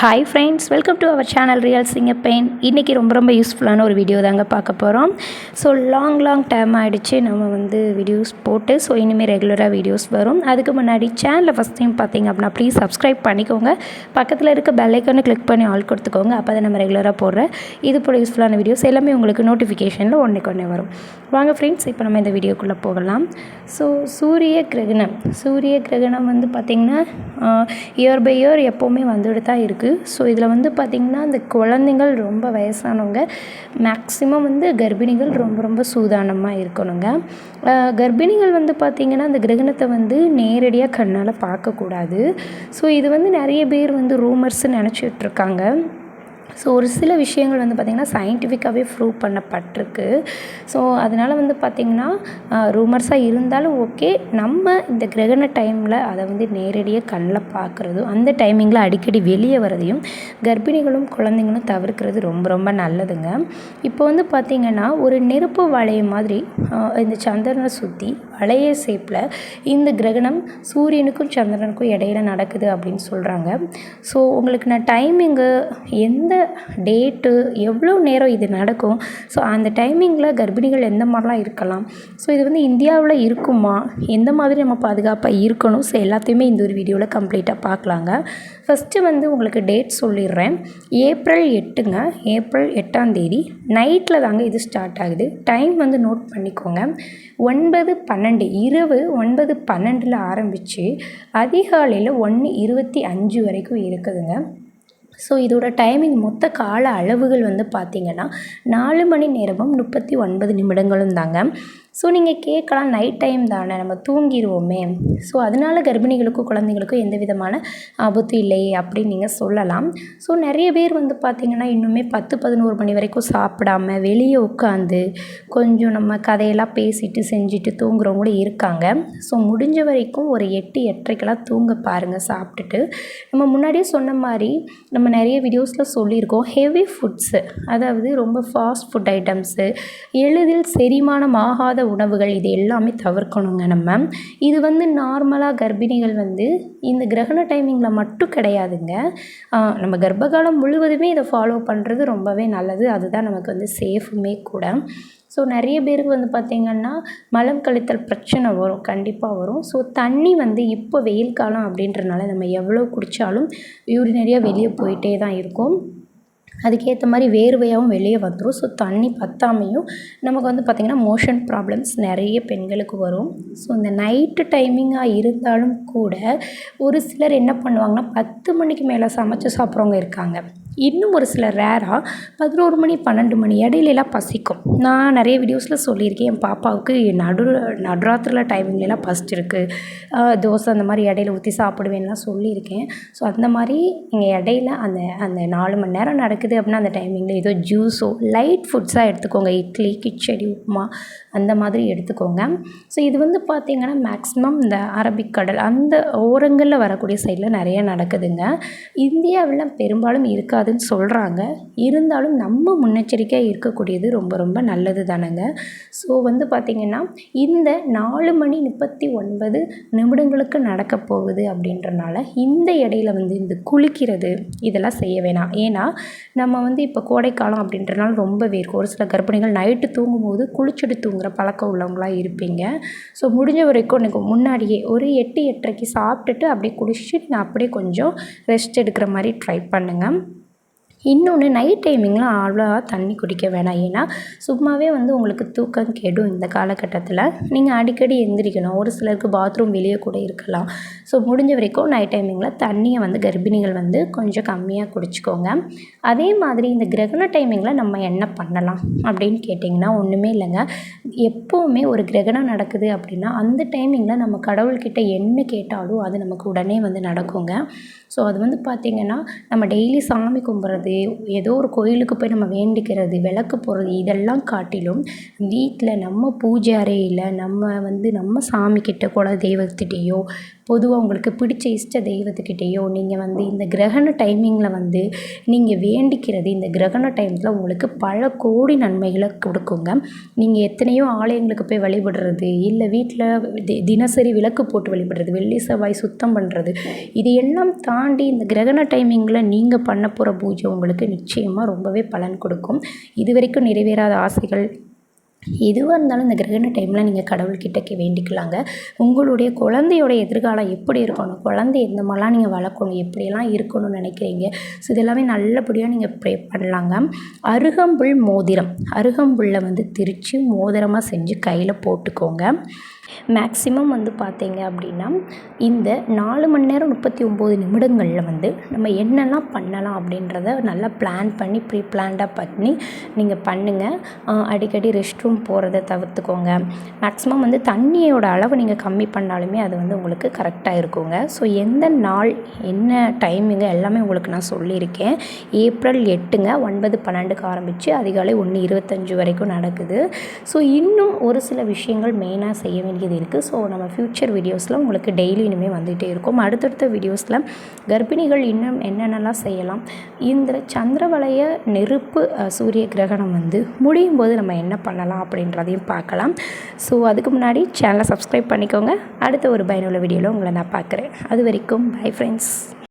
Hi friends welcome to our channel real சிங்க பெயின் இன்றைக்கி ரொம்ப ரொம்ப யூஸ்ஃபுல்லான ஒரு வீடியோ தாங்க பார்க்க போகிறோம் ஸோ லாங் லாங் டைம் ஆகிடுச்சு நம்ம வந்து வீடியோஸ் போட்டு ஸோ இனிமேல் ரெகுலராக வீடியோஸ் வரும். அதுக்கு முன்னாடி சேனலை ஃபஸ்ட் டைம் பார்த்தீங்க அப்படின்னா ப்ளீஸ் சப்ஸ்கிரைப் பண்ணிக்கோங்க. பக்கத்தில் இருக்க பெல்லைக்கானு கிளிக் பண்ணி ஆல் கொடுத்துக்கோங்க. அப்போ தான் நம்ம ரெகுலராக போடுற இது போல் யூஸ்ஃபுல்லான வீடியோஸ் எல்லாமே உங்களுக்கு நோட்டிஃபிகேஷனில் ஒன்றுக்கு ஒன்று வரும். வாங்க ஃப்ரெண்ட்ஸ் இப்போ நம்ம இந்த வீடியோக்குள்ளே போகலாம். ஸோ சூரிய கிரகணம். சூரிய கிரகணம் வந்து பார்த்திங்கன்னா இயர் பை இயர் எப்போவுமே வந்துட்டு தான் இருக்குது ஸோ இதில் வந்து பார்த்திங்கன்னா இந்த குழந்தைங்கள் ரொம்ப வயசானவங்க மேக்ஸிமம் வந்து கர்ப்பிணிகள் ரொம்ப ரொம்ப சூதானமாக இருக்கணுங்க. கர்ப்பிணிகள் வந்து பார்த்திங்கன்னா அந்த கிரகணத்தை வந்து நேரடியாக கண்ணால் பார்க்கக்கூடாது. ஸோ இது வந்து நிறைய பேர் வந்து ரூமர்ஸ்ன்னு நினச்சிட்ருக்காங்க ஸோ ஒரு சில விஷயங்கள் வந்து பார்த்திங்கன்னா சயின்டிஃபிக்காகவே ப்ரூவ் பண்ணப்பட்டிருக்கு. ஸோ அதனால் வந்து பார்த்திங்கன்னா ரூமர்ஸாக இருந்தாலும் ஓகே நம்ம இந்த கிரகண டைமில் அதை வந்து நேரடியாக கண்ணில் பார்க்குறதும் அந்த டைமிங்கில் அடிக்கடி வெளியே வரதையும் கர்ப்பிணிகளும் குழந்தைங்களும் தவிர்க்கிறது ரொம்ப ரொம்ப நல்லதுங்க. இப்போ வந்து பார்த்திங்கன்னா ஒரு நெருப்பு வளையம் மாதிரி இந்த சந்திரனை சுற்றி வளைய ஷேப்பில் இந்த கிரகணம் சூரியனுக்கும் சந்திரனுக்கும் இடையில நடக்குது அப்படின்னு சொல்கிறாங்க ஸோ உங்களுக்கு நான் டைமிங்கு எந்த டேட்டு எவ்வளோ நேரம் இது நடக்கும்? ஸோ அந்த டைமிங்கில் கர்ப்பிணிகள் எந்த மாதிரிலாம் இருக்கலாம்? ஸோ இது வந்து இந்தியாவில் இருக்குமா? எந்த மாதிரி நம்ம பாதுகாப்பாக இருக்கணும்? ஸோ எல்லாத்தையுமே இந்த ஒரு வீடியோவில் கம்ப்ளீட்டாக பார்க்கலாங்க. ஃபஸ்ட்டு வந்து உங்களுக்கு டேட் சொல்லிடுறேன். ஏப்ரல் எட்டுங்க. ஏப்ரல் எட்டாம் தேதி. நைட்டில் தாங்க இது ஸ்டார்ட் ஆகுது. டைம் வந்து நோட் பண்ணிக்கோங்க. ஒன்பது பன்னெண்டு. இரவு ஒன்பது பன்னெண்டில் ஆரம்பித்து அதிகாலையில் ஒன்று இருபத்தி அஞ்சு வரைக்கும் இருக்குதுங்க. ஸோ இதோட டைமிங் மொத்த கால அளவுகள் வந்து பார்த்திங்கன்னா நாலு மணி நேரமும் முப்பத்தி ஒன்பது நிமிடங்களும் தாங்க. ஸோ நீங்கள் கேட்கலாம் நைட் டைம் தானே நம்ம தூங்கிடுவோமே ஸோ அதனால் கர்ப்பிணிகளுக்கும் குழந்தைங்களுக்கும் எந்த விதமான ஆபத்து இல்லையே அப்படின்னு நீங்கள் சொல்லலாம். ஸோ நிறைய பேர் வந்து பார்த்திங்கன்னா இன்னுமே பத்து பதினோரு மணி வரைக்கும் சாப்பிடாம வெளியே உட்காந்து கொஞ்சம் நம்ம கதையெல்லாம் பேசிட்டு செஞ்சுட்டு தூங்குறவங்களும் இருக்காங்க. ஸோ முடிஞ்ச வரைக்கும் ஒரு எட்டு எட்டரைக்கெல்லாம் தூங்க பாருங்கள் சாப்பிட்டுட்டு. நம்ம முன்னாடியே சொன்ன மாதிரி நம்ம நிறைய வீடியோஸில் சொல்லியிருக்கோம் ஹெவி ஃபுட்ஸு அதாவது ரொம்ப ஃபாஸ்ட் ஃபுட் ஐட்டம்ஸு எளிதில் செரிமானம் ஆகாத உணவுகள் இது எல்லாமே தவிர்க்கணுங்க நம்ம. இது வந்து நார்மலாக கர்ப்பிணிகள் வந்து இந்த கிரகண டைமிங்கில் மட்டும் கிடையாதுங்க. நம்ம கர்ப்பகாலம் முழுவதுமே இதை ஃபாலோ பண்ணுறது ரொம்பவே நல்லது. அதுதான் நமக்கு வந்து சேஃபுமே கூட. ஸோ நிறைய பேருக்கு வந்து பார்த்திங்கன்னா மலம் கழித்தல் பிரச்சனை வரும் கண்டிப்பாக வரும். ஸோ தண்ணி வந்து இப்போ வெயில் காலம் அப்படின்றனால நம்ம எவ்வளோ குடித்தாலும் யூரினரியாக வெளியே போயிட்டே தான் இருக்கும். அதுக்கேற்ற மாதிரி வேர்வையாகவும் வெளியே வந்துடும் ஸோ தண்ணி பத்தாமையும் நமக்கு வந்து பார்த்திங்கன்னா மோஷன் ப்ராப்ளம்ஸ் நிறைய பெண்களுக்கு வரும். ஸோ இந்த நைட்டு டைமிங்காக இருந்தாலும் கூட ஒரு சிலர் என்ன பண்ணுவாங்கன்னா பத்து மணிக்கு மேலே சமைச்சு சாப்பிட்றவங்க இருக்காங்க. இன்னும் ஒரு சில ரேராக பதினோரு மணி பன்னெண்டு மணி இடையிலலாம் பசிக்கும். நான் நிறைய வீடியோஸில் சொல்லியிருக்கேன். என் பாப்பாவுக்கு நடு நடுராத்திரில் டைமிங்லலாம் பசிச்சிருக்கு தோசை அந்த மாதிரி இடையில ஊற்றி சாப்பிடுவேன்லாம் சொல்லியிருக்கேன். ஸோ அந்த மாதிரி நீங்கள் இடையில அந்த அந்த நாலு மணி நேரம் நடக்குது அப்படின்னா அந்த டைமிங்கில் ஏதோ ஜூஸோ லைட் ஃபுட்ஸாக எடுத்துக்கோங்க. இட்லி கிச்சடி உப்புமா அந்த மாதிரி எடுத்துக்கோங்க. ஸோ இது வந்து பார்த்திங்கன்னா மேக்ஸிமம் இந்த அரபிக்கடல் அந்த ஓரங்களில் வரக்கூடிய சைடில் நிறைய நடக்குதுங்க. இந்தியாவில் பெரும்பாலும் இருக்காதுன்னு சொல்கிறாங்க இருந்தாலும் நம்ம முன்னெச்சரிக்கையாக இருக்கக்கூடியது ரொம்ப ரொம்ப நல்லது தானேங்க. ஸோ வந்து பார்த்திங்கன்னா இந்த நாலு மணி முப்பத்தி ஒன்பது நிமிடங்களுக்கு நடக்க போகுது அப்படின்றனால இந்த இடையில வந்து இந்த குளிக்கிறது இதெல்லாம் செய்ய வேணாம். ஏன்னா நம்ம வந்து இப்போ கோடைக்காலம் அப்படின்றனால ரொம்ப வேர்க்கும் ஒரு சில கர்ப்பிணிகள் நைட்டு தூங்கும்போது குளிச்சுட்டு தூங்குற பழக்கம் உள்ளவங்களாக இருப்பீங்க. ஸோ முடிஞ்ச வரைக்கும் எனக்கு முன்னாடியே ஒரு எட்டு எட்டரைக்கு சாப்பிட்டுட்டு அப்படியே குளிச்சுட்டு நான் அப்படியே கொஞ்சம் ரெஸ்ட் எடுக்கிற மாதிரி ட்ரை பண்ணுங்கள் இன்னொன்று நைட் டைமிங்கில் அவ்வளோவா தண்ணி குடிக்க வேணாம். ஏன்னா சும்மாவே வந்து உங்களுக்கு தூக்கம் கெடும் இந்த காலகட்டத்தில். நீங்கள் அடிக்கடி எந்திரிக்கணும். ஒரு சிலருக்கு பாத்ரூம் வெளியே கூட இருக்கலாம். ஸோ முடிஞ்ச வரைக்கும் நைட் டைமிங்கில் தண்ணியை வந்து கர்ப்பிணிகள் வந்து கொஞ்சம் கம்மியாக குடிச்சிக்கோங்க. அதே மாதிரி இந்த கிரகண டைமிங்கில் நம்ம என்ன பண்ணலாம் அப்படின்னு கேட்டிங்கன்னா ஒன்றுமே இல்லைங்க. எப்போவுமே ஒரு கிரகணம் நடக்குது அப்படின்னா அந்த டைமிங்கில் நம்ம கடவுள்கிட்ட என்ன கேட்டாலும் அது நமக்கு உடனே வந்து நடக்குங்க. ஸோ அது வந்து பார்த்திங்கன்னா நம்ம டெய்லி சாமி கும்பிட்றது போகிறது ஏதோ ஒரு கோயிலுக்கு போய் நம்ம வேண்டிக்கிறது விளக்கு போடுறது இதெல்லாம் காட்டிலும் வீட்டில் நம்ம பூஜை அறையில் நம்ம வந்து நம்ம சாமிக்கிட்ட குல தெய்வத்துக்கிட்டேயோ பொதுவாக உங்களுக்கு பிடிச்ச இஷ்ட தெய்வத்துக்கிட்டேயோ நீங்கள் வந்து இந்த கிரகண டைமிங்கில் வந்து நீங்கள் வேண்டிக்கிறது இந்த கிரகண டைமில் உங்களுக்கு பல கோடி நன்மைகளை கொடுக்குங்க. நீங்கள் எத்தனையோ ஆலயங்களுக்கு போய் வழிபடுறது இல்லை வீட்டில் தி தினசரி விளக்கு போட்டு வழிபடுறது வெள்ளி செவ்வாய் சுத்தம் பண்ணுறது இது எல்லாம் தாண்டி இந்த கிரகண டைமிங்கில் நீங்கள் பண்ண போகிற பூஜை உங்களுக்கு நிச்சயமாக ரொம்பவே பலன் கொடுக்கும். இது வரைக்கும் நிறைவேறாத ஆசைகள் எதுவாக இருந்தாலும் இந்த கிரகண டைமில் நீங்கள் கடவுள்கிட்ட வேண்டிக்கலாங்க. உங்களுடைய குழந்தையோட எதிர்காலம் எப்படி இருக்கணும்? குழந்தை எந்த மாதிரிலாம் நீங்கள் வளர்க்கணும்? எப்படியெல்லாம் இருக்கணும்னு நினைக்கிறீங்க? ஸோ இதெல்லாமே நல்லபடியாக நீங்கள் ப்ரே பண்ணலாங்க. அருகம்புல் மோதிரம். அருகம்புல்லை வந்து திரித்து மோதிரமாக செஞ்சு கையில் போட்டுக்கோங்க. மேக்ஸிமம் வந்து பார்த்தீங்க அப்படின்னா இந்த நாலு மணி நேரம் முப்பத்தி ஒம்பது நிமிடங்களில் வந்து நம்ம என்னெல்லாம் பண்ணலாம் அப்படின்றத நல்லா பிளான் பண்ணி ப்ரீ பிளான்டாக பண்ணி நீங்கள் பண்ணுங்கள் அடிக்கடி ரெஸ்ட் ரூம் போகிறத தவிர்த்துக்கோங்க. மேக்ஸிமம் வந்து தண்ணியோட அளவு நீங்கள் கம்மி பண்ணாலுமே அது வந்து உங்களுக்கு கரெக்டாக இருக்குங்க. ஸோ எந்த நாள் என்ன டைமிங்கு எல்லாமே உங்களுக்கு நான் சொல்லியிருக்கேன். ஏப்ரல் எட்டுங்க ஒன்பது பன்னெண்டுக்கு ஆரம்பித்து அதிகாலை ஒன்று இருபத்தஞ்சு வரைக்கும் நடக்குது. ஸோ இன்னும் ஒரு சில விஷயங்கள் மெயினாக செய்ய வேண்டியது இருக்குது ஸோ நம்ம ஃப்யூச்சர் வீடியோஸில் உங்களுக்கு டெய்லி இனிமேல் வந்துகிட்டே இருக்கும். அடுத்தடுத்த வீடியோஸில் கர்ப்பிணிகள் இன்னும் என்னென்னலாம் செய்யலாம்? இந்த சந்திரவளைய நெருப்பு சூரிய கிரகணம் வந்து முடியும் போது நம்ம என்ன பண்ணலாம் அப்படின்றதையும் பார்க்கலாம். ஸோ அதுக்கு முன்னாடி சேனலை சப்ஸ்கிரைப் பண்ணிக்கோங்க. அடுத்த ஒரு பயனுள்ள வீடியோவில் உங்களை நான் பார்க்குறேன். அது வரைக்கும் பை ஃப்ரெண்ட்ஸ்